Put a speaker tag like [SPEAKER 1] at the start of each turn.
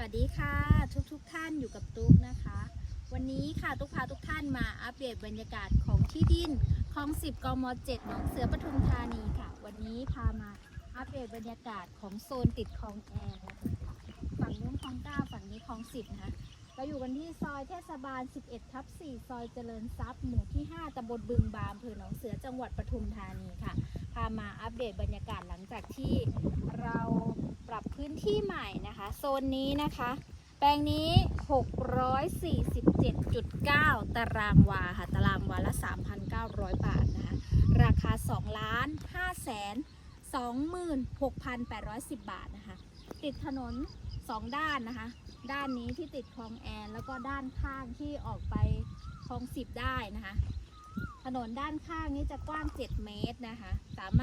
[SPEAKER 1] วัสดีค่ะทุกทุกท่านอยู่กับตุ๊กนะคะ วันนี้ค่ะตุ๊กพาทุกท่านมาอัปเดตบรรยากาศของที่ดินคลองสิบกมเจ็ดหนองเสือปทุมธานีค่ะ วันนี้พามาอัปเดตบรรยากาศของโซนติดคลองแอนนะคะฝั่งนู้นคลองเก้าฝั่งนี้คลองสิบนะคะเราอยู่กันที่ซอยเทศบาล 11ทับ4ซอยเจริญทรัพย์หมู่ที่ 5ตำบลบึงบามอำเภอหนองเสือจังหวัดปทุมธานีค่ะ พามาอัปเดตบรรยากาศหลังจากที่ นที่ใหม่นะคะ โซนนี้นะคะ แปลงนี้ 647.9 ตารางวาค่ะ ตารางวาละ 3,900 บาทนะคะ ราคา 2 ล้าน5แสน26,810 บาทนะคะ ติดถนน 2 ด้านนะคะ ด้านนี้ที่ติดคลองแอน แล้วก็ด้านข้างที่ออกไปคลองสิบได้นะคะ ถนนด้านข้างนี้จะกว้าง 7 เมตรนะคะ สามารถ